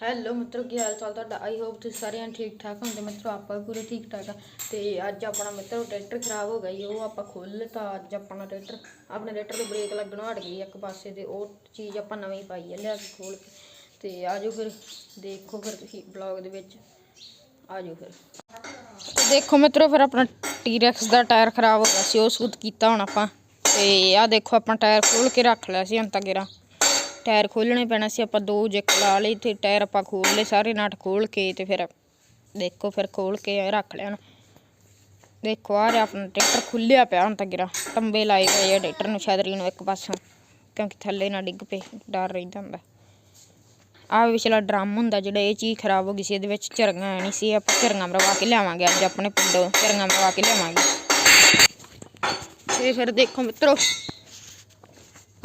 Hello ਮਿੱਤਰੋ, ਕੀ ਹਾਲ ਚਾਲ ਤੁਹਾਡਾ? ਆਈ ਹੋਪ ਤੁਸੀਂ ਸਾਰੇ ਠੀਕ ਠਾਕ ਹੋਣਗੇ ਮਿੱਤਰੋ, ਆਪਾਂ ਵੀ ਪੂਰੇ ਠੀਕ ਠਾਕ ਆ। ਤੇ ਅੱਜ ਆਪਣਾ ਮਿੱਤਰੋ, ਟਰੈਕਟਰ ਖਰਾਬ ਹੋ ਗਿਆ ਜੀ। ਉਹ ਆਪਾਂ ਖੋਲ੍ਹ ਲਿੱਤਾ। ਅੱਜ ਆਪਣਾ ਟਰੈਕਟਰ, ਆਪਣੇ ਟਰੈਕਟਰ ਦੇ ਬ੍ਰੇਕ ਲੱਗਣੋਂ ਹਟ ਗਈ ਇੱਕ ਪਾਸੇ ਤੇ। ਉਹ ਚੀਜ਼ ਆਪਾਂ ਨਵੀਂ ਪਾਈ ਹੈ ਲਿਆ ਕੇ ਖੋਲ ਕੇ। ਤੇ ਆਜੋ ਫਿਰ, ਦੇਖੋ ਫਿਰ ਤੁਸੀਂ ਬਲੌਗ ਦੇ ਵਿੱਚ। ਆਜੋ ਫਿਰ। ਤੇ ਦੇਖੋ ਮਿੱਤਰੋ, ਫਿਰ ਆਪਣਾ ਟੀਰੈਕਸ ਦਾ ਟਾਇਰ ਖਰਾਬ ਹੋ ਗਿਆ ਸੀ। ਉਹ ਸੂਤ ਕੀਤਾ ਹੁਣ ਆਪਾਂ। ਤੇ ਆਹ ਦੇਖੋ, ਆਪਾਂ ਟਾਇਰ ਖੋਲ ਕੇ ਰੱਖ ਲਿਆ ਸੀ ਹੁਣ ਤਾਂ ਗੇਰਾ ਟਾਇਰ ਖੋਲਣੇ ਪੈਣਾ ਸੀ, ਆਪਾਂ ਦੋ ਜੈਕ ਲਾ ਲਈ ਤੇ ਟਾਇਰ ਆਪਾਂ ਖੋਲ ਲਏ ਸਾਰੇ ਨਟ ਖੋਲ ਕੇ ਤੇ ਫਿਰ ਦੇਖੋ ਫਿਰ ਖੋਲ ਕੇ ਰੱਖ ਲੈਣ ਦੇਖੋ ਆ ਰਿਹਾ ਆਪਣਾ ਟਰੈਕਟਰ ਖੁੱਲਿਆ ਪਿਆ ਹੁਣ ਤੱਕ ਗੇਰਾ। ਟੰਬੇ ਲਾਏ ਪਏ ਆ ਟਰੈਕਟਰ ਨੂੰ ਛਤਰੀ ਨੂੰ ਇੱਕ ਪਾਸੋਂ, ਕਿਉਂਕਿ ਥੱਲੇ ਨਾ ਡਿੱਗ ਪਏ, ਡਰ ਰਹਿੰਦਾ ਹੁੰਦਾ। ਆਹ ਵਿਚਲਾ ਡਰਮ ਹੁੰਦਾ ਜਿਹੜਾ ਇਹ ਚੀਜ਼ ਖਰਾਬ ਹੋ ਗਈ ਸੀ, ਇਹਦੇ ਵਿੱਚ ਝਰਗਾਂ ਨਹੀਂ ਸੀ, ਆਪਾਂ ਝਰਗਾਂ ਮਰਵਾ ਕੇ ਲਿਆਵਾਂਗੇ ਅੱਜ ਆਪਣੇ ਪਿੰਡੋਂ ਝਰਗਾਂ ਮਰਵਾ ਕੇ ਲਿਆਵਾਂਗੇ। ਤੇ ਫਿਰ ਦੇਖੋ ਮਿੱਤਰੋ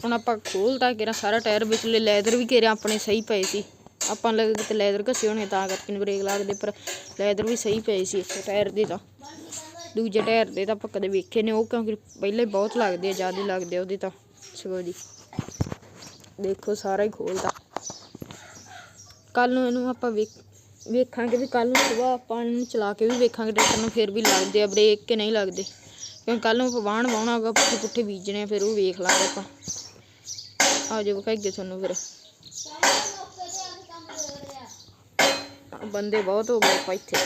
ਹੁਣ ਆਪਾਂ ਖੋਲਤਾ ਕਿਰਾ ਸਾਰਾ ਟਾਇਰ ਵਿਚਲੇ ਲੈਦਰ ਵੀ ਘੇਰਿਆ ਆਪਣੇ ਸਹੀ ਪਏ ਸੀ। ਆਪਾਂ ਲੱਗੇ ਕਿਤੇ ਲੈਦਰ ਘਸੇ ਹੋਣੇ ਤਾਂ ਕਰਕੇ ਨੀ ਬ੍ਰੇਕ ਲੱਗਦੇ ਪਰ ਲੈਦਰ ਵੀ ਸਹੀ ਪਏ ਸੀ ਇੱਥੇ ਟਾਇਰ ਦੇ ਤਾਂ। ਦੂਜੇ ਟਾਇਰ ਦੇ ਤਾਂ ਆਪਾਂ ਕਦੇ ਵੇਖੇ ਨੇ, ਉਹ ਕਿਉਂਕਿ ਪਹਿਲੇ ਬਹੁਤ ਲੱਗਦੇ ਆ, ਜ਼ਿਆਦਾ ਲੱਗਦੇ ਆ ਉਹਦੇ ਤਾਂ। ਸਗੋਂ ਜੀ। ਦੇਖੋ, ਸਾਰਾ ਹੀ ਖੋਲਤਾ। ਕੱਲ ਨੂੰ ਇਹਨੂੰ ਆਪਾਂ ਵੇਖ, ਵੇਖਾਂਗੇ ਵੀ ਕੱਲ ਨੂੰ ਸਵੇਰ ਆਪਾਂ ਇਹਨੂੰ ਚਲਾ ਕੇ ਵੀ ਵੇਖਾਂਗੇ, ਟਰੈਕਟਰ ਨੂੰ ਫਿਰ ਵੀ ਲੱਗਦੇ ਆ ਬ੍ਰੇਕ ਕਿ ਨਹੀਂ ਲੱਗਦੇ। ਕਿਉਂਕਿ ਕੱਲ ਨੂੰ ਆਪਾਂ ਵਾਹਣ ਵਾਹਣਾ ਹੋਗਾ ਪੁੱਠੇ ਪੁੱਠੇ ਬੀਜਣੇ ਫਿਰ ਉਹ ਵੇਖ ਲਾਂਗੇ ਆਪਾਂ। ਆ ਜਾਓ ਵਿਖਾਈਏ ਤੁਹਾਨੂੰ ਫਿਰ ਬੰਦੇ ਬਹੁਤ ਹੋ ਗਏ ਆਪਾਂ ਇੱਥੇ।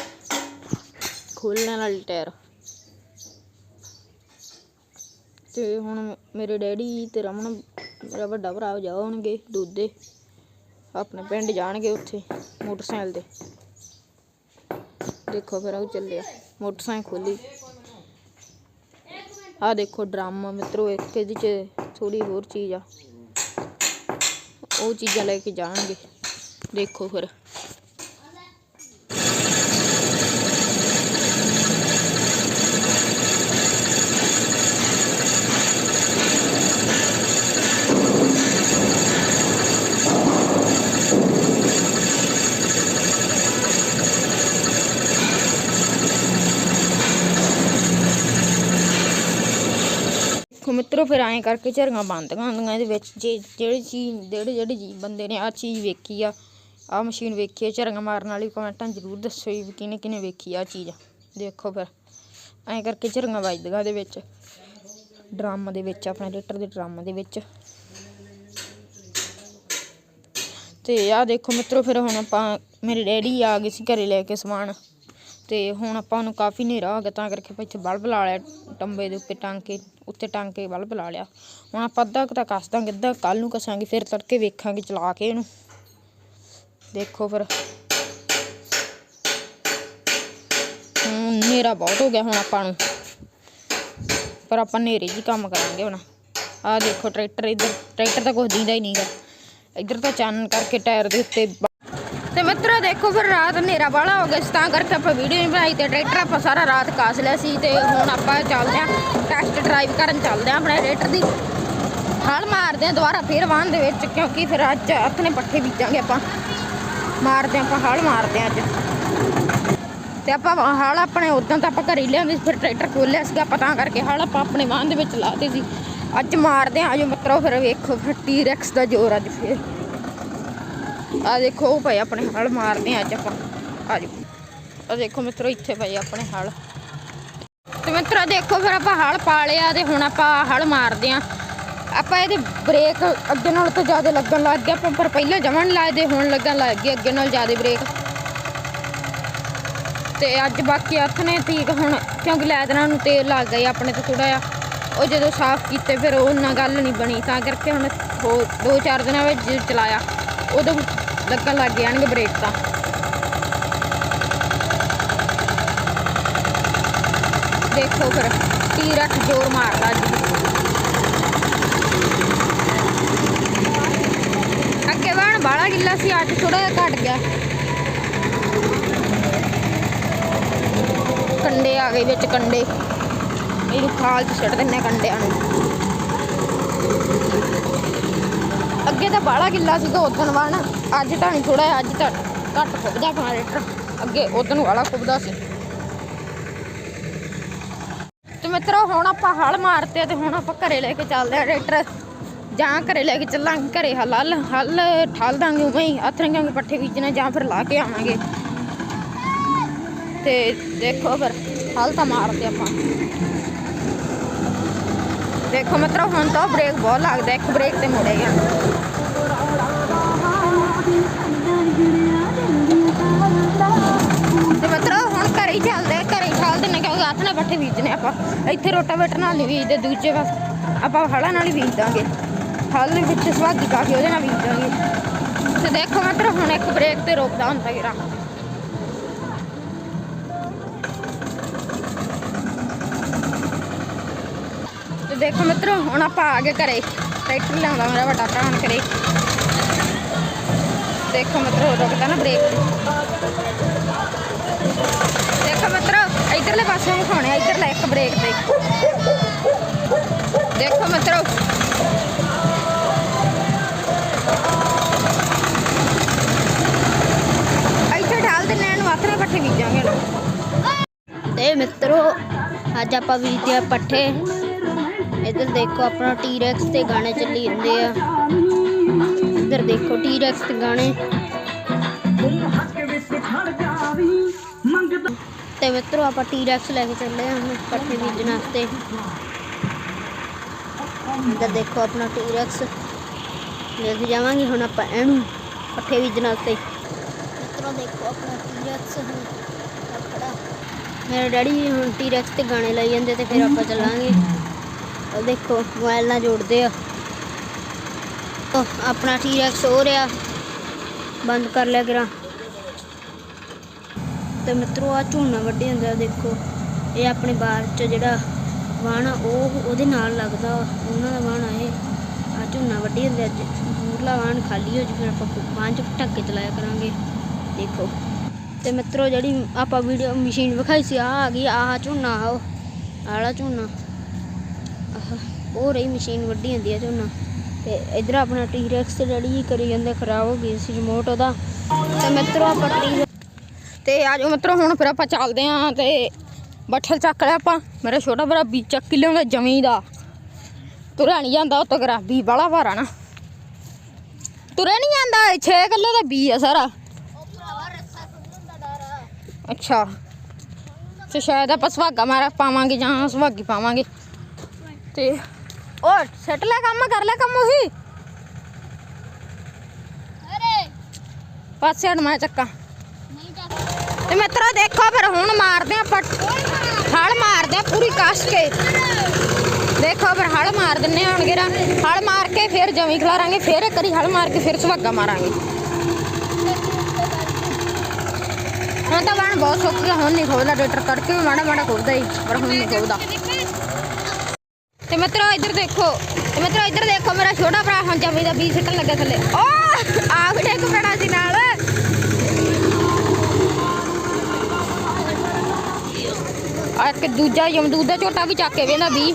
ਖੋਲਣ ਵਾਲੇ ਟਾਇਰ। ਤੇ ਹੁਣ ਮੇਰੇ ਡੈਡੀ ਤੇ ਰਮਨ, ਮੇਰਾ ਵੱਡਾ ਭਰਾ ਜਾਣਗੇ ਦੁੱਧੇ ਆਪਣੇ ਪਿੰਡ ਜਾਣਗੇ ਉੱਥੇ, ਮੋਟਰਸਾਈਕਲ ਤੇ। ਦੇਖੋ ਫਿਰ ਉਹ ਚੱਲਿਆ। ਮੋਟਰਸਾਈਕਲ ਖੋਲੀ। ਆ ਦੇਖੋ ਡਰਮ ਮਿੱਤਰੋ, ਇੱਕ ਇਹਦੇ ਚ ਥੋੜੀ ਹੋਰ ਚੀਜ਼ ਆ। ਉਹ ਚੀਜ਼ਾਂ ਲੈ ਕੇ ਜਾਣਗੇ। ਦੇਖੋ ਫਿਰ ਦੇਖੋ ਮਿੱਤਰੋ ਫਿਰ ਐਂ ਕਰਕੇ ਝਰਗਾ ਬੰਦੀਆਂ ਹੁੰਦੀਆਂ ਇਹਦੇ ਵਿੱਚ। ਜੇ ਜਿਹੜੀ ਚੀਜ਼, ਜਿਹੜੇ ਜਿਹੜੇ ਜੀ ਬੰਦੇ ਨੇ ਆ ਚੀਜ਼ ਵੇਖੀ ਆ ਆ ਮਸ਼ੀਨ ਵੇਖੀ ਆ ਝਰਗਾ ਮਾਰਨ ਵਾਲੀ ਕਮੈਂਟਾਂ ਜ਼ਰੂਰ ਦੱਸੋ ਵੀ ਕਿਹਨੇ ਕਿਹਨੇ ਵੇਖੀ ਆ ਚੀਜ਼। ਦੇਖੋ ਫਿਰ, ਐਂ ਕਰਕੇ ਝਰਗਾ ਵੱਜਦੀਆਂ ਇਹਦੇ ਵਿੱਚ। ਡਰਮ ਦੇ ਵਿੱਚ, ਆਪਣੇ ਲੀਟਰ ਦੇ ਡਰਮ ਦੇ ਵਿੱਚ। ਤੇ ਆ ਦੇਖੋ ਮਿੱਤਰੋ, ਫਿਰ ਹੁਣ ਆਪਾਂ, ਮੇਰੇ ਡੈਡੀ ਆ ਗਏ ਸੀ ਘਰੇ ਲੈ ਕੇ ਸਮਾਨ। ਤੇ ਹੁਣ ਆਪਾਂ ਉਹਨੂੰ ਕਾਫੀ ਹਨੇਰਾ ਹੋ ਗਿਆ, ਤਾਂ ਕਰਕੇ ਆਪਾਂ ਇੱਥੇ ਬਲਬ ਲਾ ਲਿਆ, ਟੰਬੇ ਦੇ ਉੱਤੇ ਟਾਂਕੇ, ਉੱਤੇ ਟੰਗ ਬਲਬ ਲਾ ਲਿਆ। ਹੁਣ ਆਪਾਂ ਅੱਧਾ ਕੁ ਤਾਂ ਕੱਸ ਦਾਂਗੇ, ਅੱਧਾ ਕੱਲ ਨੂੰ ਕਸਾਂਗੇ, ਫਿਰ ਤੜਕੇ ਵੇਖਾਂਗੇ ਚਲਾ ਕੇ ਇਹਨੂੰ। ਦੇਖੋ ਫਿਰ। ਹੁਣ ਹਨੇਰਾ ਬਹੁਤ ਹੋ ਗਿਆ ਹੁਣ ਆਪਾਂ ਨੂੰ। ਪਰ ਆਪਾਂ ਹਨੇਰੇ 'ਚ ਹੀ ਕੰਮ ਕਰਾਂਗੇ ਹੁਣ। ਆਹ ਦੇਖੋ ਟਰੈਕਟਰ ਇੱਧਰ, ਟਰੈਕਟਰ ਤਾਂ ਕੁਝ ਦਿੰਦਾ ਹੀ ਨਹੀਂਗਾ। ਇੱਧਰ ਤਾਂ ਚਾਨਣ ਕਰਕੇ ਟਾਇਰ ਦੇ ਉੱਤੇ ਬ- ਦੇਖੋ ਫਿਰ ਰਾਤ ਹਨੇਰਾ ਵਾਲਾ ਹੋ ਗਿਆ ਸੀ, ਤਾਂ ਕਰਕੇ ਆਪਾਂ ਵੀਡੀਓ ਨਹੀਂ ਬਣਾਈ ਤੇ ਟਰੈਕਟਰ ਆਪਾਂ ਸਾਰਾ ਰਾਤ ਕਾਸ ਲਿਆ ਸੀ ਤੇ ਹੁਣ ਆਪਾਂ ਚੱਲਦੇ ਆਂ ਟੈਸਟ ਡਰਾਈਵ ਕਰਨ ਚੱਲਦੇ ਆਂ ਆਪਣੇ ਟਰੈਕਟਰ ਦੀ। ਹਲ ਮਾਰਦੇ ਆਂ ਦੁਬਾਰਾ ਫੇਰ ਵਾਹਨ ਦੇ ਵਿੱਚ, ਕਿਉਂਕਿ ਫਿਰ ਅੱਜ ਹੱਥ ਪੱਠੇ ਬੀਜਾਂਗੇ ਆਪਾਂ। ਮਾਰਦੇ ਆਂ ਆਪਾਂ, ਹਲ ਮਾਰਦੇ ਆਂ ਅੱਜ। ਤੇ ਆਪਾਂ ਹਾਲ ਆਪਣੇ ਉਦੋਂ ਤਾਂ ਆਪਾਂ ਘਰੇ ਲਿਆਂਦੇ ਫਿਰ ਟਰੈਕਟਰ ਖੋਲਿਆ ਸੀਗਾ, ਆਪਾਂ ਤਾਂ ਕਰਕੇ ਹਲ ਆਪਾਂ ਆਪਣੇ ਵਾਹਨ ਦੇ ਵਿੱਚ ਲਾਤੇ ਸੀ। ਅੱਜ ਮਾਰਦੇ ਆਂ ਆਜੋ ਮਿੱਤਰੋ, ਫਿਰ ਵੇਖੋ, ਫਿਰ ਟੀਰੈਕਸ ਦਾ ਜ਼ੋਰ ਅੱਜ ਫੇਰ। ਆ ਦੇਖੋ, ਉਹ ਪਏ ਆਪਣੇ ਹਲ ਮਾਰਦੇ ਆ ਅੱਜ ਆਪਾਂ। ਆਜੋ ਆ ਦੇਖੋ ਮਿੱਤਰੋ, ਇੱਥੇ ਪਏ ਆਪਣੇ ਹਲ। ਤੇ ਮਿੱਤਰੋ, ਦੇਖੋ ਫਿਰ ਆਪਾਂ ਹਲ ਪਾ ਲਿਆ ਤੇ ਹੁਣ ਆਪਾਂ ਹਲ ਮਾਰਦੇ ਆ ਆਪਾਂ ਇਹਦੇ ਬ੍ਰੇਕ ਅੱਗੇ ਨਾਲ ਤਾਂ ਜ਼ਿਆਦਾ ਲੱਗਣ ਲੱਗ ਗਿਆ ਆਪਾਂ ਪਰ ਪਹਿਲਾਂ ਜਮਾਂ ਲੱਗਦੇ ਹੁਣ ਲੱਗਣ ਲੱਗ ਗਏ ਅੱਗੇ ਨਾਲ ਜ਼ਿਆਦਾ ਬ੍ਰੇਕ। ਤੇ ਅੱਜ ਬਾਕੀ ਹੱਥ ਨੇ ਠੀਕ ਹੁਣ, ਕਿਉਂਕਿ ਲੈਦਰਾਂ ਨੂੰ ਤੇਲ ਲੱਗ ਗਿਆ ਆਪਣੇ ਤੋਂ ਥੋੜਾ ਜਿਹਾ। ਉਹ ਜਦੋਂ ਸਾਫ਼ ਕੀਤੇ ਫਿਰ ਉਹ ਨਾਲ ਗੱਲ ਨਹੀਂ ਬਣੀ। ਤਾਂ ਕਰਕੇ ਹੁਣ ਹੋ- ਦੋ ਚਾਰ ਦਿਨਾਂ ਵਿੱਚ ਜਦੋਂ ਚਲਾਇਆ। ਉਦੋਂ ਲੱਗਣ ਲੱਗ ਜਾਣਗੇ ਬ੍ਰੇਕ ਤਾਂ। ਦੇਖੋ ਫਿਰ ਟੀ ਰੱਖ ਜ਼ੋਰ ਮਾਰਦਾ ਅੱਜ। ਅੱਗੇ ਵਾਣ ਬਾਲਾ ਗਿੱਲਾ ਸੀ, ਅੱਜ ਥੋੜਾ ਜਿਹਾ ਘਟ ਗਿਆ। ਕੰਡੇ ਆ ਗਏ ਵਿੱਚ ਕੰਡੇ। ਇਹਨੂੰ ਖਾਲ ਚ ਛੱਡ ਦਿੰਨੇ ਕੰਡਿਆਂ ਨੂੰ। ਅੱਗੇ ਤਾਂ ਬਾਲਾ ਗਿੱਲਾ ਸੀਗਾ ਉਦੋਂ ਵਾਣ ਅੱਜ ਤਾਂ ਨਹੀਂ ਥੋੜਾ ਅੱਜ ਤਾਂ ਘੱਟ ਫੁੱਕਦਾ ਆਪਣਾ ਅੱਗੇ ਉਦੋਂ ਵਾਲਾ ਫੁੱਕਦਾ ਸੀ। ਤੇ ਮਿੱਤਰੋ, ਹੁਣ ਆਪਾਂ ਹਲ ਮਾਰਤੇ ਤੇ ਹੁਣ ਆਪਾਂ ਘਰੇ ਲੈ ਕੇ ਚੱਲਦੇ ਆ ਟਰੈਕਟਰ। ਜਾਂ ਘਰੇ ਲੈ ਕੇ ਚੱਲਾਂਗੇ, ਘਰੇ ਹਲ ਹਲ ਹਲ ਠਾਲ ਦਾਂਗੇ ਉਵੇਂ ਹੀ ਆਥਰਾਂਗੇ ਪੱਠੇ ਬੀਜਣੇ ਜਾਂ ਫਿਰ ਲਾ ਕੇ ਆਵਾਂਗੇ। ਤੇ ਦੇਖੋ ਫਿਰ, ਹਲ ਤਾਂ ਮਾਰਦੇ ਆਪਾਂ। ਦੇਖੋ ਮਤਲਬ ਹੁਣ ਤਾਂ ਬ੍ਰੇਕ ਬਹੁਤ ਲੱਗਦਾ, ਇੱਕ ਬ੍ਰੇਕ ਤੇ ਮੁੜੇ ਗਿਆ। ਤੇ ਮਤਲਬ ਹੁਣ ਘਰੇ ਹੀ ਚੱਲਦੇ ਆ, ਘਰੇ ਹੀ ਠਾਲ ਦਿੰਨੇ ਕਿਉਂਕਿ ਹੱਥ ਨਾਲ ਪੱਠੇ ਬੀਜਣੇ ਆਪਾਂ। ਇੱਥੇ ਰੋਟਾਵੇਟਰ ਨਾਲ ਨਹੀਂ ਬੀਜਦੇ ਦੂਜੇ ਪਾਸ ਆਪਾਂ ਹਲਾਂ ਨਾਲ ਹੀ ਬੀਜ ਦਾਂਗੇ ਹਲ ਦੇ ਵਿੱਚ ਸੁਹਾਗੀ ਪਾ ਕੇ ਉਹਦੇ ਨਾਲ ਬੀਜ ਦਾਂਗੇ ਤੇ ਦੇਖੋ ਮਤਲਬ ਹੁਣ ਇੱਕ ਬ੍ਰੇਕ ਤੇ ਰੋਕਦਾ ਹੁੰਦਾ ਗਿਰਾ ਤੇ ਦੇਖੋ ਮਿੱਤਰੋ ਹੁਣ ਆਪਾਂ ਆ ਗਏ ਘਰੇ। ਟਰੈਕਟਰ ਲਿਆਉਂਦਾ ਮੇਰਾ ਵੱਡਾ ਭਰਾ ਹੁਣ ਕਰੇ ਦੇਖੋ ਮਿੱਤਰੋ ਰੁਕਦਾ ਨਾ ਬ੍ਰੇਕ ਦੇਖੋ ਮਿੱਤਰੋ, ਇਧਰਲੇ ਪਾਸੇ ਨੂੰ ਇਧਰਲਾ ਇੱਕ ਬ੍ਰੇਕ ਤੇ। ਦੇਖੋ ਮਿੱਤਰੋ। ਇੱਥੇ ਢਾਲ ਦਿੰਨੇ ਇਹਨੂੰ ਆਥਰੇ ਪੱਠੇ ਬੀਜਾਂਗੇ ਹੁਣ ਤੇ ਮਿੱਤਰੋ, ਅੱਜ ਆਪਾਂ ਬੀਜਦੇ ਆ ਪੱਠੇ। ਇੱਧਰ ਦੇਖੋ, ਆਪਣਾ ਟੀਰੈਕਸ ਤੇ ਗਾਣੇ ਚੱਲੀ ਜਾਂਦੇ ਆ। ਇੱਧਰ ਦੇਖੋ ਟੀਰੈਕਸ ਤੇ ਗਾਣੇ। ਤੇ ਮਿੱਤਰੋ, ਆਪਾਂ ਟੀਰੈਕਸ ਲੈ ਕੇ ਚੱਲੇ ਆ ਹੁਣ ਪੱਠੇ ਬੀਜਣ ਵਾਸਤੇ। ਇੱਧਰ ਦੇਖੋ ਆਪਣਾ ਟੀਰੈਕਸ ਲੈ ਕੇ ਜਾਵਾਂਗੇ ਹੁਣ ਆਪਾਂ ਇਹਨੂੰ ਪੱਠੇ ਬੀਜਣ ਵਾਸਤੇ। ਮਿੱਤਰੋ, ਦੇਖੋ ਆਪਣਾ ਟੀਰੈਕਸ ਹੁਣ ਖੜਾ ਮੇਰੇ ਡੈਡੀ ਹੁਣ ਟੀ ਰੈਕਸ ਤੇ ਗਾਣੇ ਲਾਈ ਜਾਂਦੇ ਤੇ ਫਿਰ ਆਪਾਂ ਚੱਲਾਂਗੇ। ਦੇਖੋ, ਮੋਬਾਈਲ ਨਾਲ ਜੋੜਦੇ ਆ। ਆਪਣਾ ਟੀਰੈਕਸ ਹੋ ਰਿਹਾ। ਬੰਦ ਕਰ ਲਿਆ ਕਰਾਂ। ਤੇ ਮਿੱਤਰੋ ਆ ਝੋਨਾ ਵੱਡੇ ਹੁੰਦਾ ਦੇਖੋ। ਇਹ ਆਪਣੇ ਬਾਹਰ ਚ ਜਿਹੜਾ ਵਾਣ ਉਹ ਉਹਦੇ ਨਾਲ ਲੱਗਦਾ ਵਾ, ਉਹਨਾਂ ਦਾ ਵਾਣ ਇਹ। ਆ ਝੋਨਾ ਵੱਡੀ ਹੁੰਦੇ ਅੱਜ ਮੂਰਲਾ ਵਾਣ ਖਾਲੀ ਹੋ ਜੀ ਫਿਰ ਆਪਾਂ ਬਾਂਹ ਚ ਢੱਕ ਚਲਾਇਆ ਕਰਾਂਗੇ। ਦੇਖੋ। ਤੇ ਮਿੱਤਰੋ ਜਿਹੜੀ ਆਪਾਂ ਵੀਡੀਓ ਮਸ਼ੀਨ ਵਿਖਾਈ ਸੀ ਆ ਆ ਗਈ ਆਹ ਝੋਨਾ ਆ ਆਲਾ ਝੋਨਾ। ਆਹ ਉਹ ਰਹੀ ਮਸ਼ੀਨ ਵੱਢੀ ਹੁੰਦੀ ਆ ਝੋਨਾ। ਤੇ ਇਧਰ ਆਪਣਾ ਟੀਰੈਕਸ ਤੇ ਡੈਡੀ ਕਰੀ ਜਾਂਦੇ ਖਰਾਬ ਹੋ ਗਈ ਸੀ ਰਿਮੋਟ ਉਹਦਾ। ਤੇ ਮਿੱਤਰੋ ਆਪਾਂ ਟੀ ਤੇ ਆਜੋ ਮਿੱਤਰੋ ਹੁਣ ਫਿਰ ਆਪਾਂ ਚੱਲਦੇ ਆਂ ਤੇ ਬੱਠਲ ਚੱਕ ਲਿਆ ਆਪਾਂ। ਮੇਰਾ ਛੋਟਾ ਭਰਾ ਬੀ ਚੱਕ ਕੇ ਲਿਆਉਂਦਾ ਜਮੀ ਦਾ। ਤੁਰਿਆ ਨਹੀਂ ਜਾਂਦਾ ਉੱਤੋਂ ਗਰਾਬੀ, ਬਾਲਾ ਭਾਰਾ ਨਾ। ਤੁਰਿਆ ਨਹੀਂ ਜਾਂਦਾ 6 ਕਿੱਲੇ ਦਾ ਬੀ ਆ ਸਾਰਾ। ਅੱਛਾ। ਤੇ ਸ਼ਾਇਦ ਆਪਾਂ ਸੁਹਾਗਾ ਮਾਰਾ ਪਾਵਾਂਗੇ ਜਾਂ ਸੁਹਾਗੀ ਪਾਵਾਂਗੇ। ਤੇ ਉਹ ਸੈਟ ਲੈ ਕੰਮ ਕਰ ਲੈ ਕੰਮ ਉਹੀ ਪਾਸੇ ਹਟ ਮੈਂ ਚੱਕਾਂ ਤੇ ਮਿੱਤਰੋ ਦੇਖੋ ਫਿਰ ਹੁਣ ਮਾਰਦੇ ਆ ਪੱਟ ਹਲ ਮਾਰਦੇ ਆ ਪੂਰੀ ਕਸ ਕੇ ਦੇਖੋ ਫਿਰ ਹਲ ਮਾਰ ਦਿੰਨੇ ਹੁਣ ਗੇਰਾ ਹਲ ਮਾਰ ਕੇ ਫਿਰ ਜਮੀ ਖਲਾਰਾਂਗੇ ਫਿਰ ਇੱਕ ਵਾਰੀ ਹਲ ਮਾਰ ਕੇ ਫਿਰ ਸੁਹਾਗਾ ਮਾਰਾਂਗੇ ਹੁਣ ਤਾਂ ਬਣ ਬਹੁਤ ਸੁੱਕ ਗਿਆ ਹੁਣ ਨਹੀਂ ਖੋਲਦਾ ਟਰੈਕਟਰ ਕਰਕੇ ਵੀ ਮਾੜਾ ਮਾੜਾ ਖੋਲਦਾ ਹੀ ਪਰ ਹੁਣ ਨਹੀਂ ਖੋਲਦਾ ਤੇ ਮਿੱਤਰੋ ਇੱਧਰ ਦੇਖੋ, ਤੇ ਮਿੱਤਰੋ ਇੱਧਰ ਦੇਖੋ, ਮੇਰਾ ਛੋਟਾ ਭਰਾ ਹੁਣ ਜਮੀ ਦਾ ਬੀਜ ਸਿੱਟਣ ਲੱਗਾ ਥੱਲੇ। ਓ ਆ ਵੀ ਇੱਕ ਸੀ ਨਾਲ। ਆ ਇੱਕ ਦੂਜਾ ਯਮਦੂਦ ਦਾ ਝੋਟਾ ਵੀ ਚੱਕ ਕੇ ਵੇਂਦਾ ਵੀ।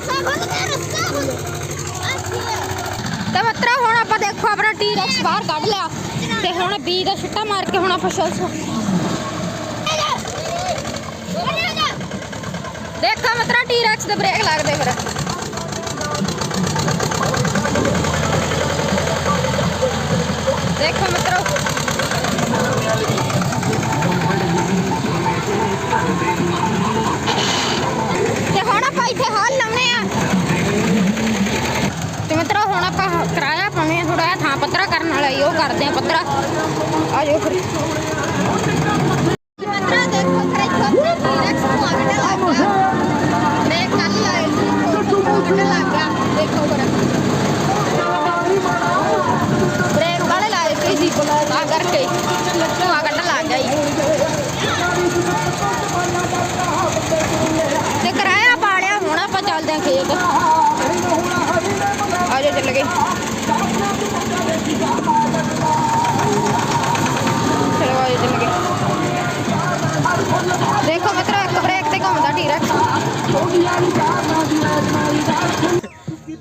ਤੇ ਮਤਰਾ, ਹੁਣ ਆਪਾਂ ਦੇਖੋ ਆਪਣਾ ਟੀਰੈਕਸ ਬਾਹਰ ਕੱਢ ਲਿਆ। ਤੇ ਹੁਣ ਬੀ ਦਾ ਛਿੱਟਾ ਮਾਰ ਕੇ ਹੁਣ ਆਪਾਂ ਸ਼ਲ ਦੇਖੋ ਮਤਰਾ ਟੀਰੈਕਸ ਦੇ ਬ੍ਰੇਕ ਲੱਗਦੇ ਫਿਰ। ਦੇਖੋ ਮਿੱਤਰੋ ਤੇ ਹੁਣ ਆਪਾਂ ਇੱਥੇ ਹਾਲ ਲਾਉਣੇ ਆ ਤੇ ਮਿੱਤਰੋ ਹੁਣ ਆਪਾਂ ਕਿਰਾਇਆ ਪਾਵੇਂ ਥੋੜਾ ਜਿਹਾ ਥਾਂ ਪੱਧਰਾ ਕਰਨ ਵਾਲਾ ਈ, ਉਹ ਕਰਦੇ ਆ ਪੱਧਰਾ। ਆ ਜਾਓ ਫਿਰ। ਮਿੱਤਰੋ ਦੇਖੋ ਟਰੈਕਟਰ ਟੀਰੈਕਸ ਨੂੰ ਆਗੜ ਲੱਗ ਗਿਆ। ਬ੍ਰੇਕ ਕੱਲ ਲਾਏ ਸੀ ਆਗੜ ਲੱਗ ਗਿਆ। ਦੇਖੋ ਫਿਰ ਬ੍ਰੇਕ ਵਾਲੇ ਲਾਏ ਸੀ ਜੀ ਤਾਂ ਕਰਕੇ ਧੂਆ ਕੱਢਣ ਲੱਗ ਗਿਆ ਤੇ ਕਿਰਾਇਆ ਪਾੜਿਆ ਹੁਣ ਆਪਾਂ ਚੱਲਦੇ ਆਂ ਖੇਤ ਆ ਜਾ ਚੱਲ ਗਏ ਚਲੋ ਆ ਜਾ ਚੱਲ ਗਏ ਦੇਖੋ ਮਿੱਤਰੋ, ਇੱਕ ਬ੍ਰੇਕ ਤੇ ਘੁੰਮਦਾ ਢੀਰਾ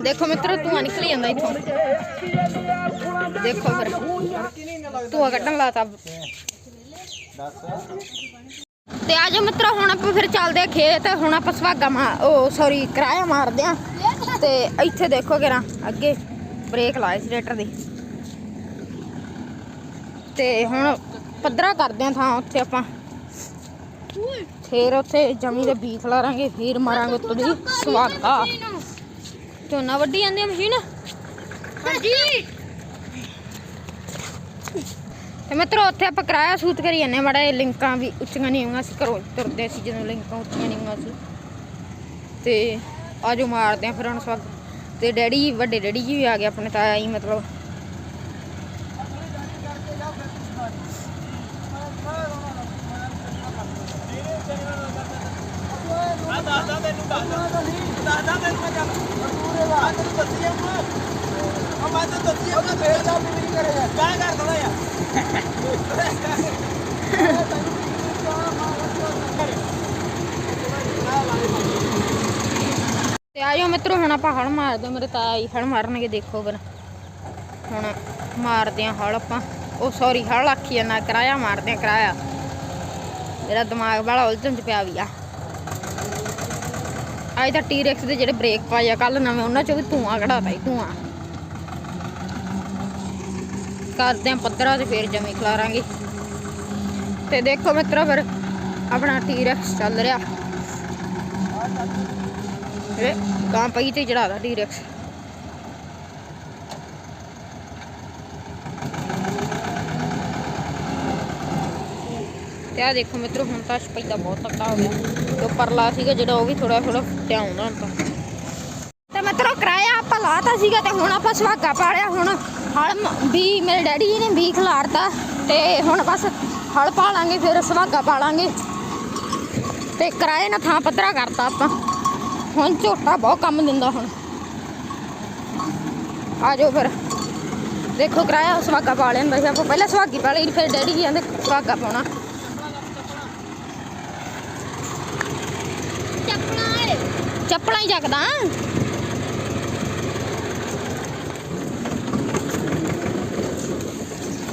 ਦੇਖੋ ਮਿੱਤਰੋ, ਧੂਆ ਨਿਕਲੀ ਜਾਂਦਾ ਇੱਥੋਂ। ਦੇਖੋ ਫਿਰ, ਧੂਆ ਕੱਢਣ ਲਾਤਾ ਤੇ ਆਜੋ ਮਿੱਤਰੋ, ਹੁਣ ਆਪਾਂ ਫਿਰ ਚੱਲਦੇ ਆ ਖੇਤ। ਹੁਣ ਆਪਾਂ ਸੁਹਾਗਾ ਮਾ ਉਹ ਸੌਰੀ ਕਿਰਾਇਆ ਮਾਰਦੇ ਆ। ਤੇ ਇੱਥੇ ਦੇਖੋ ਕਿਰਾ, ਅੱਗੇ ਬ੍ਰੇਕ ਲਾਏ ਸੀ ਟਰੈਕਟਰ ਦੇ। ਤੇ ਹੁਣ ਪੱਧਰਾ ਕਰਦੇ ਆ ਥਾਂ ਉੱਥੇ ਆਪਾਂ। ਫੇਰ ਉੱਥੇ ਜਮੀ ਦੇ ਬੀਜ ਖਲਾਰਾਂਗੇ ਫੇਰ ਮਾਰਾਂਗੇ ਉੱਤੋਂ ਦੀ ਸੁਹਾਗਾ। ਝੋਨਾ ਵੱਢੀ ਜਾਂਦੀ ਆ ਮਸ਼ੀਨ? ਹਾਂਜੀ। ਤੇ ਮਿੱਤਰੋ ਉੱਥੇ ਆਪਾਂ ਕਿਰਾਇਆ ਸੂਤ ਕਰੀ ਜਾਂਦੇ ਮੜਾ ਇਹ ਲਿੰਕਾਂ ਵੀ ਉੱਚੀਆਂ ਨਹੀਂ ਹੋਈਆਂ ਸੀ ਘਰੋਂ ਤੁਰਦੇ ਸੀ ਜਦੋਂ ਲਿੰਕਾਂ ਉੱਚੀਆਂ ਨਹੀਂ ਹੋਈਆਂ ਸੀ। ਤੇ ਆਜੋ ਮਾਰਦੇ ਆ ਫਿਰ ਹੁਣ ਸਵੱਗ ਤੇ ਡੈਡੀ ਵੱਡੇ ਡੈਡੀ ਜੀ ਵੀ ਆ ਗਏ ਆਪਣੇ ਤਾਇਆ ਜੀ ਮਤਲਬ। ਦੱਸਦਾ ਤੈਨੂੰ ਚੱਲ ਆ ਤੈਨੂੰ ਦੱਸੀ ਆਉਂਗਾ ਆ ਮੈਂ ਤੈਨੂੰ ਦੱਸੀ ਆਉਂਗਾ ਫੇਰ ਜਾ ਵੀ ਨਹੀਂ ਕਰੇਗਾ ਕਾਹ ਕਰ ਦਦਾ ਯਾਰ ਤੇ ਆਜੋ ਮਿੱਤਰੋ ਹੁਣ ਆਪਾਂ ਹਲ ਮਾਰਦੇ ਹਾਂ। ਮੇਰੇ ਤਾਇਆ ਜੀ ਹਲ ਮਾਰਨਗੇ ਦੇਖੋ ਫਿਰ ਹੁਣ ਮਾਰਦੇ ਆ ਹਲ ਆਪਾਂ ਉਹ ਸੌਰੀ ਹਲ ਆਖੀ ਜਾਂਦਾ ਕਿਰਾਇਆ ਮਾਰਦੇ ਆ ਕਿਰਾਇਆ ਮੇਰਾ ਦਿਮਾਗ ਵਾਲਾ ਉਲਝਣ ਚ ਪਿਆ ਵੀ ਆ ਅੱਜ ਤਾਂ ਟੀਰੈਕਸ ਦੇ ਜਿਹੜੇ ਬ੍ਰੇਕ ਪਾਏ ਆ ਕੱਲ ਨਵੇਂ ਉਹਨਾਂ ਚੋਂ ਵੀ ਧੂਆਂ ਕਢਾਤਾ ਹੀ ਧੂਆਂ। ਕਰਦੇ ਆ ਪੱਧਰਾ ਤੇ ਫੇਰ ਜਮੀ ਖਲਾਰਾਂਗੇ। ਤੇ ਦੇਖੋ ਮਿੱਤਰੋ ਫਿਰ, ਆਪਣਾ ਟੀ ਰੈਕਸ ਚੱਲ ਰਿਹਾ। ਇਹ ਗਾਂ ਪਈ ਤੇ ਚੜਾਦਾ ਟੀ ਰੈਕਸ ਤੇ ਆ ਦੇਖੋ ਮਿੱਤਰੋ, ਹੁਣ ਤਾਂ ਸਪੈਦਾ ਬਹੁਤ ਤਕੜਾ ਹੋ ਗਿਆ। ਤੇ ਪਰਲਾ ਸੀਗਾ ਜਿਹੜਾ, ਉਹ ਵੀ ਥੋੜਾ ਥੋੜਾ ਫੁੱਟਿਆ ਹੁੰਦਾ ਹੁਣ ਤਾਂ। ਤੇ ਮਿੱਤਰੋ, ਕਿਰਾਇਆ ਆਪਾਂ ਲਾਤਾ ਸੀਗਾ ਤੇ ਹੁਣ ਆਪਾਂ ਸੁਹਾਗਾ ਪਾਲਿਆ ਹੁਣ ਹਲ ਮ- ਵੀ ਮੇਰੇ ਡੈਡੀ ਜੀ ਨੇ ਵੀ ਖਿਲਾਰਤਾ ਤੇ ਹੁਣ ਬਸ ਹਲ ਪਾ ਲਾਂਗੇ ਫਿਰ ਸੁਹਾਗਾ ਪਾ ਲਾਂਗੇ ਤੇ ਕਿਰਾਏ ਨਾਲ ਥਾਂ ਪੱਧਰਾ ਕਰਤਾ ਆਪਾਂ। ਹੁਣ ਝੋਟਾ ਬਹੁਤ ਕੰਮ ਦਿੰਦਾ ਹੁਣ। ਆ ਜਾਓ ਫਿਰ। ਦੇਖੋ ਕਿਰਾਇਆ, ਸੁਹਾਗਾ ਪਾ ਲੈਣ ਬਸ ਆਪਾਂ ਪਹਿਲਾਂ ਸੁਹਾਗੀ ਪਾ ਲਈ, ਫਿਰ ਡੈਡੀ ਜੀ ਕਹਿੰਦੇ ਸੁਹਾਗਾ ਪਾਉਣਾ ਚੱਪਲਾਂ ਚੱਪਲਾਂ ਹੀ ਚੱਕਦਾ।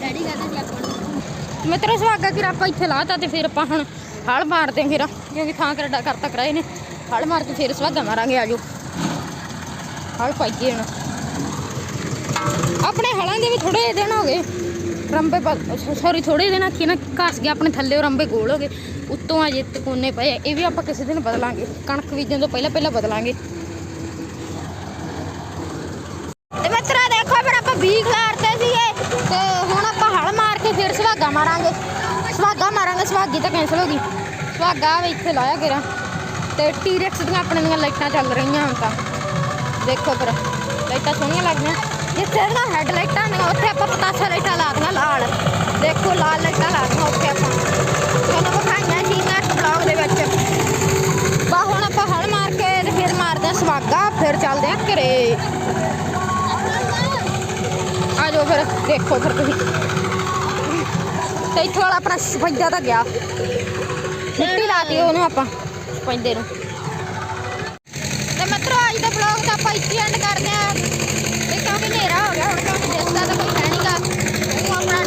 ਡੈਡੀ ਕਹਿੰਦੇ ਚੱਪਲਾਂ ਮਿੱਤਰੋ ਸੁਹਾਗਾ ਫਿਰ ਆਪਾਂ ਇੱਥੇ ਲਾਤਾ ਤੇ ਫਿਰ ਆਪਾਂ ਹੁਣ ਹਲ ਮਾਰਦੇ ਫਿਰ ਕਿਉਂਕਿ ਥਾਂ ਕਰਦਾ ਕਰਤਾ ਕਰਾਏ ਨੇ। ਹਲ ਮਾਰ ਕੇ ਫਿਰ ਸੁਹਾਗਾ ਮਾਰਾਂਗੇ ਆਜੋ। ਹਲ ਪਾਈਏ ਹੁਣ। ਆਪਣੇ ਹਲਾਂ ਦੇ ਵੀ ਥੋੜੇ ਦਿਨ ਹੋ ਗਏ। ਰੰਬੇ ਸੌਰੀ ਥੋੜੇ ਦਿਨ ਆਖੀ ਨਾ ਘਸ ਗਿਆ ਆਪਣੇ ਥੱਲੇ ਰੰਬੇ ਗੋਲ ਹੋ ਗਏ ਉੱਤੋਂ ਅਜੇ ਤਕੋਨੇ ਪਏ ਆ। ਇਹ ਵੀ ਆਪਾਂ ਕਿਸੇ ਦਿਨ ਬਦਲਾਂਗੇ ਕਣਕ ਬੀਜਣ ਤੋਂ ਪਹਿਲਾਂ ਪਹਿਲਾਂ ਬਦਲਾਂਗੇ ਤੇ ਮਿੱਤਰਾ ਦੇਖੋ ਫਿਰ ਆਪਾਂ ਬੀਜ ਖਲਾਰਤੇ ਸੀਗੇ ਤੇ ਹੁਣ ਆਪਾਂ ਹਲ ਮਾਰ ਕੇ ਫਿਰ ਸੁਹਾਗਾ ਮਾਰਾਂਗੇ ਸੁਹਾਗਾ ਮਾਰਾਂਗੇ ਸੁਹਾਗੀ ਤਾਂ ਕੈਂਸਲ ਹੋ ਗਈ ਸੁਹਾਗਾ ਵੇ ਇੱਥੇ ਲਾਇਆ ਕੇਰਾ ਤੇ ਟੀਰੈਕਸ ਦੀਆਂ ਆਪਣੇ ਦੀਆਂ ਲਾਈਟਾਂ ਚੱਲ ਰਹੀਆਂ ਹੁਣ ਤਾਂ ਦੇਖੋ ਫਿਰ ਲਾਈਟਾਂ ਸੋਹਣੀਆਂ ਲੱਗਦੀਆਂ ਜਿੱਥੇ ਨਾ ਹੈਡ ਲਾਈਟਾਂ ਨੇ, ਉੱਥੇ ਆਪਾਂ ਪਤਾਸਾ ਲਾਈਟਾਂ ਲਾ ਦੀਆਂ ਲਾਲ। ਦੇਖੋ, ਲਾਲ ਲਾਈਟਾਂ ਲਾ ਦੀਆਂ ਉੱਥੇ ਆਪਾਂ। ਤੁਹਾਨੂੰ ਵਿਖਾਈਆਂ ਸੀ ਨੈਕਸਟ ਬਲੌਗ ਦੇ ਵਿੱਚ। ਬਾ, ਹੁਣ ਆਪਾਂ ਹਲ ਮਾਰ ਕੇ ਤੇ ਫਿਰ ਮਾਰਦੇ ਆ ਸੁਹਾਗਾ ਫਿਰ ਚੱਲਦੇ ਆ ਘਰੇ। ਆ ਜਾਓ ਫਿਰ, ਦੇਖੋ ਫਿਰ ਤੁਸੀਂ। ਤੇ ਇੱਥੋਂ ਵਾਲਾ ਆਪਣਾ ਸਪੰਜਾ ਤਾਂ ਗਿਆ। ਮਿੱਟੀ ਲਾਤੀ ਉਹਨੂੰ ਆਪਾਂ, ਸਫੈਦੇ ਨੂੰ। ਤੇ ਮਿੱਤਰੋ, ਅੱਜ ਦਾ ਵਲੌਗ ਤਾਂ ਆਪਾਂ ਇੱਥੇ ਐਂਡ ਕਰਦੇ ਆ ਤੇ ਕਿਉਂਕਿ ਹਨੇਰਾ ਹੋ ਗਿਆ ਹੁਣ ਕਿਉਂਕਿ ਦਿਸਦਾ ਤਾਂ ਕੋਈ ਹੈ ਨਹੀਂਗਾ ਉਹ ਆਪਣਾ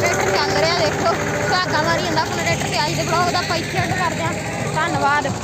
ਟਰੈਕਟਰ ਚੱਲ ਰਿਹਾ ਤੇ ਅੱਜ ਦੇ ਵਲੌਗ ਦਾ ਆਪਾਂ ਇੱਥੇ ਐਂਡ ਕਰਦੇ ਹਾਂ। ਧੰਨਵਾਦ।